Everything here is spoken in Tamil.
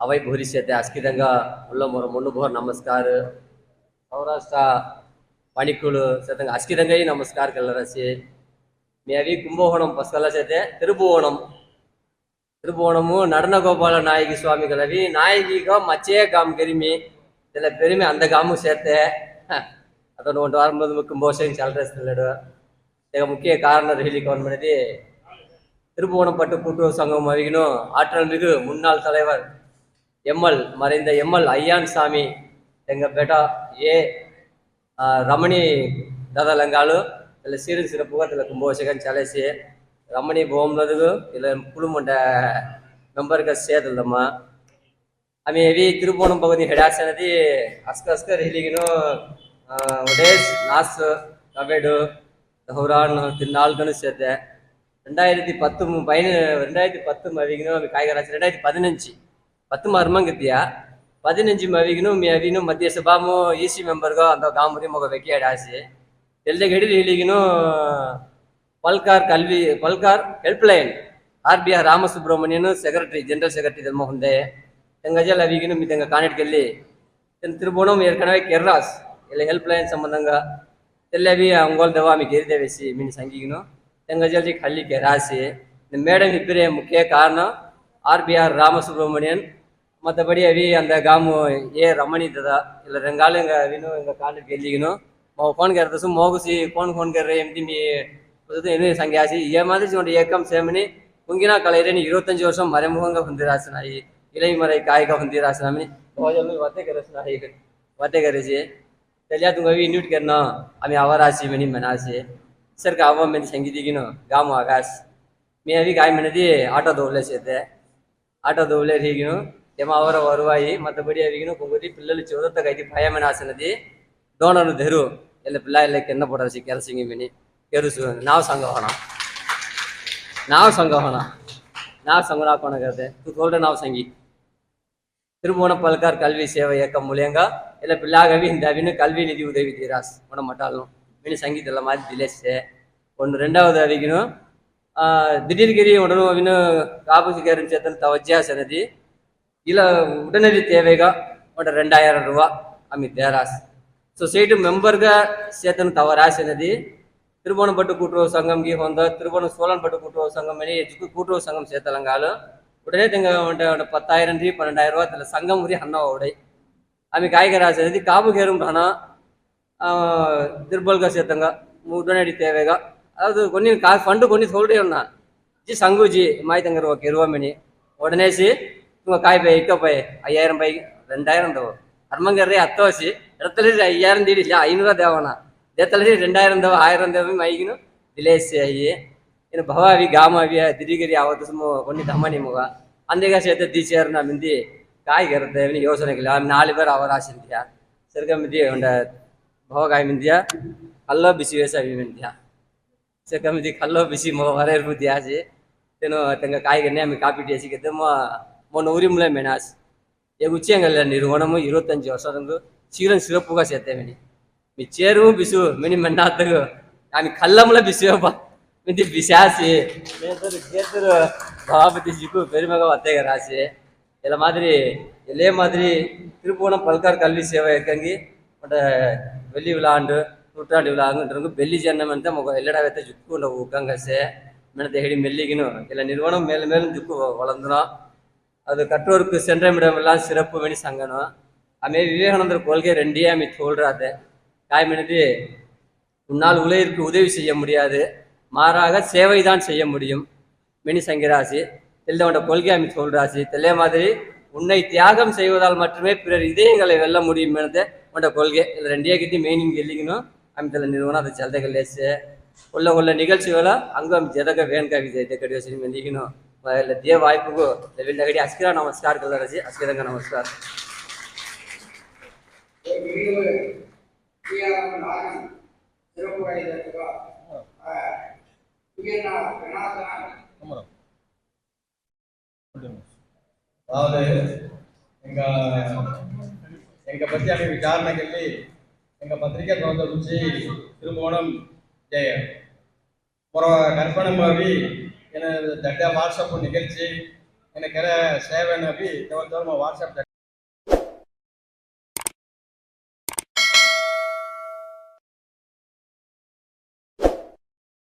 అవై భూరిష్యతే అస్కితంగా ఉల్ల మొన్న భోర్ నమస్కార్ సౌరాష్ట్ర పణికులు సతంగా అస్కితంగా నమస్కార్ కలరసి మీ అవి కుంభకోణం పసుకలసైతే తిరుపుకోణం తిరుపుకోణము நடனகோபால நாயகி சுவாமி கலவி நாயகிகோ மச்சே காம் கிருமி இதில் பெருமை அந்த காமும் சேர்த்து அதோட ஒன்று வரும்போது முக்கும் போஷன் சல்ட்ரஸ் இல்லைடும் முக்கிய காரணம் ஹெலி கவர்மெண்ட் திருப்புவனப்பட்டு கூட்டுறவு சங்கம் அவிகனும் ஆற்றல் மிகு முன்னாள் தலைவர் எம்எல் மறைந்த எம்எல் ஐயான் சாமி எங்கள் பேட்டா ஏ ఆ, రమణి దాదాలంగాలు ఇలా సీరియల్ సిరపుగా ఇలా కుంభోషకం చలేసి రమణి భూములకు ఇలా కుటుంబంట మెంబర్గా సేదల్లమ్మ ಆಮೇಲೆ ಹೆವಿ ತಿರುಪೋಣಂ ಪಗದಿ ಹೆಡಾಸನದಿ ಅಸ್ಕ ಅಸ್ಕ ರಿಲಿಗಿನು ஒடேஸ் நாஸ் கபேடு ஹவுரான் நாள்கனு சேர்த்து ரெண்டாயிரத்தி பத்து பயண ரெண்டாயிரத்தி பத்து மவிக்கணும் காய்கராசி ரெண்டாயிரத்தி பதினஞ்சு பத்து மாறுமாங்கத்தியா பதினஞ்சு ಮವಿಗಿನೂ ಅವಿನೂ ಮಧ್ಯ ಸಭಾಮು ಇ ಸಿ ಮೆಂಬರ್ಗೋ ಅಂತ ಗಾಮುರಿ ಮಗ ವೆಕ್ಕಿಯಾಡ ಆಸೆ ಎಲ್ಲ ಗಡಿಲಿ ಇಲ್ಲಿಗಿನೂ ಪಲ್ಕಾರ್ ಕಲ್ವಿ ಪಲ್ಕಾರ್ ಹೆಲ್ಪ್ಲೈನ್ ಆರ್ ಬಿ ಆರ್ ರಾಮಸುಬ್ರಹ್ಮಣ್ಯನು ಸೆಕ್ರೆಟರಿ ಜನರಲ್ ಸೆಕ್ರೆಟರಿ ಧರ್ಮ ಹೊಂದೆ ತೆಂಗಜಲ್ ಅವಿಗಿನೂ ಮಿತಂಗ ಕಾಣಿಟ್ಕಲ್ಲಿ ತಿರುಬೋಣಂ ಏರ್ಕಣವೆ ಕೆರ್ರಾಸ್ ಎಲ್ಲ ಹೆಲ್ಪ್ಲೈನ್ ಸಂಬಂಧಂಗ ಎಲ್ಲವಿ ಅಂಗೋಲ್ ದವಾಮಿ ಗೇರಿದೇವೆಸಿ ಮೀನು ಸಂಗಿಗಿನೂ तंगजल जी खाली के राशि मैडम इपे मुख्य कारण आर राम सुब्रमण्यन मत बड़ी अभी अंद गाम ये रमणी दा रंगा वीनू ये के फ़ोन कर मोहसी फ़ोन फ़ोन कर संगासी ये मादी इकम सी कुंगा कल इवत वर्ष मरे मुख्य हिंदी इले मरे कायक हिंदी राशि वत वत तुम తుంగ అవి ఇన్యూట్ కెర్నా ఆమె అవరాసి మని మెనాసి సర్ కావ మెని సంగీతిగిను గాము ఆకాశ్ మీ అవి గాయ మెనది ಆಟೋ ದೋವ್ಲೇಸೈತೆ ಆಟೋ ದೋವ್ಲೆ ಹೀಗಿನು ఏమో అవర వరువాయి మత్తబడి అవిగిను కొంగది పిల్లలు చివరత్తగైతే భయమైన ఆసనది దోణను ధెరు ಎಲ್ಲ పిల్ల ಎಲ್ಲ ಕಿನ್ನ ಪಡಸಿ ಕೆಲಸಿಂಗಿ ಮಿನಿ ಕೆರುಸು ನಾವು ಸಂಘ ಹೋಣ ನಾವು ಸಂಘ ಹೋಣ ನಾವು ಸಂಘ ಹಾಕೋಣಗತ್ತೆ ತು ತೋಲ್ರೆ ನಾವು ಸಂಗಿ திருபுவன பல்கார் கல்வி சேவை இயக்கம் மூலியங்க இல்லை பிள்ளாகவி இந்த அவினு கல்வி நிதி உதவி தீராஸ் உன மட்டாலும் மீனு சங்கீதம் மாதிரி திலேசே ஒன்று ரெண்டாவது అడిగినాం ದಿಢೀರ್ಗಿರಿ ಒಡನು ಅವಿನ ಕಾಬುಗಾರನ ಚೇತನ ತವಜ್ಜಾ ಸನದಿ ಇಲ್ಲ ಉಡನರಿ ತೇವೇಗ ಒಡ ರೆಂಡಾಯಿರ ರೂಪಾ ಅಮಿ ದೇರಾಸ್ ಸೊಸೈಟಿ ಮೆಂಬರ್ಗ ಚೇತನ ತವರಾಸ್ ಸನದಿ திருவோணப்பட்டு கூட்டுறவு சங்கம் கீ வந்த திருவோணம் சோழன்பட்டு கூட்டுறவு சங்கம் மணி எஜுக்கு கூட்டுறவு சங்கம் சேர்த்தலங்காலும் உடனே தங்க பத்தாயிரம் ரீ பன்னெண்டாயிரம் ரூபா தில் சங்கம் உரிய அண்ணாவோடை ஆமி காய்கராசி எழுதி காபு கேரும் ராணா திருபல்கா சேர்த்தங்க. உடனடி தேவைகா అదు కొన్ని ఫండ్ కొన్ని సోల్డే ఉన్నా జీ సంగూజీ మాయి దగ్గర ఒక ఇరవై మిని ఉడనేసి ఇంకో కాయిపోయి ఇక్కపోయి అయ్యాయిరం పై ரெண்டாயிரம் தவோ அர்மங்கரே அத்தோசி இடத்துல ஐயாயிரம் தீடி இல்லை ஐநூறுவா தேவனா தேத்தலசி ரெண்டாயிரம் தவோ ஆயிரம் தேவை மைகினும் திலேசி ஐயே ಏನು ಭವಾವಿ ಗಾಮಾವಿಯ ದಿರಿಗಿರಿ ಆವತ್ತು ಸುಮ್ಮ ಕೊಂಡಿ ದಮ್ಮನಿ ಮುಗ ಅಂದೀಗ ಸೇತ ದೀಚೇರ್ ನಾ ಮಿಂದಿ ಕಾಯಿಗಿರುತ್ತೆ ಇವನಿಗೆ ಯೋಚನೆಗಿಲ್ಲ ನಾಳೆ ಬೇರೆ ಅವರ ಆಸೆ ಇಂದ್ಯಾ ಸರ್ಗ ಮಿಂದಿ ಒಂದ ಭವಗಾಯಿ ಮಿಂದ್ಯಾ ಅಲ್ಲೋ ಬಿಸಿ ವೇಸ ಮಿಂದ್ಯಾ ಸಕಮಿದಿ ಕಲ್ಲೋ ಬಿಸಿ ಮೋ ವರೇರ್ ಬುದ್ಧಿ ಆಸೆ ತೇನು ತಂಗ ಕಾಯಿಗೆ ನೇಮಿ ಕಾಪಿಟಿ ಹಸಿಕ್ಕಿದ್ದೆ ಮೊ ಮೊನ್ன உரிமலே மெனாஸ் என் உச்சியங்கல்ல நிறுவனமும் இருபத்தஞ்சு வருஷம் இருந்து சீரம் சிறப்புகா சேர்த்தேன் மீ சேருவும் பிசு மினி மென்னாத்துக்கு நான் கல்லமுல பிசுவேப்பா மிந்தி பிசாசி மேத்தரு கேத்தரு பாபதி ஜிக்கு பெருமக வத்தேக ராசி இதில் மாதிரி இதே மாதிரி திருப்புவனம் பல்கார் கல்வி சேவை இருக்கங்கி வெளி விழாண்டு ಕುಟ್ಟಾಡಿ ಆಗುಂಟ್ರು ಬೆಲ್ಲಿ ಜನ ಅಂತ ಮಗ ಎಲ್ಲಡಾಗತ್ತೆ ಜುಕ್ಕು ನಾವು ಗಂಗಸೆ ಮೆಣತೆ ಹಿಡಿ ಮೆಲ್ಲಿಗಿನೂ ಇಲ್ಲ நிறுவனம் மேலும் மேலும் ஜுக்கு வளர்ந்துடும் அது கற்றோருக்கு சென்ற இடமெல்லாம் சிறப்பு மணி சங்கனம் அமே விவேகானந்தர் கொள்கை ரெண்டே அமை சொல்றாது காய்மினது உன்னால் உலகிற்கு உதவி செய்ய முடியாது மாறாக சேவை தான் செய்ய முடியும் மினி சங்கராசி தெல்லவண்ட கொள்கை அமை சொல்றாசி தெல்லே மாதிரி உன்னை தியாகம் செய்வதால் மட்டுமே பிறர் இதயங்களை வெல்ல முடியும் எனது உண்ட கொள்கை இல்லை ரெண்டே கிட்டே மெயினிங் எல்லிக்கணும் ಆಮೇಲೆ ತಲೆ ನಿರ್ವಹಣ ಅದು ಜಲ್ದಾಗ ಲೇಸೆ ಒಳ್ಳೆ ಒಳ್ಳೆ ನಿಗಲ್ಸಿಗಳ ಹಂಗ ಜದಗ ವೇಣಕ ವಿಜಯತೆ ಕಡಿಯೋ ಸಿನಿಮಾ ಮಂದಿಗಿನು ಎಲ್ಲ ದೇ ವಾಯ್ಪಿಗೂ ಲೆವೆಲ್ ಗಡಿ ಅಸ್ಕಿರ ನಮಸ್ಕಾರ ಕಲ್ಲರಜಿ ಅಸ್ಕಿರಂಗ ನಮಸ್ಕಾರ அதாவது எங்க எங்க பத்தி அவை விசாரணைக்கு எங்கள் பத்திரிக்கை பிரபந்தம் வச்சு திருமணம் ஜெய. அப்புறம் கற்பனை மாதிரி எனது தட்டா வாட்ஸ்அப் நிகழ்ச்சி எனக்கு சேவை நம்பி தவிர தவிர வாட்ஸ்அப்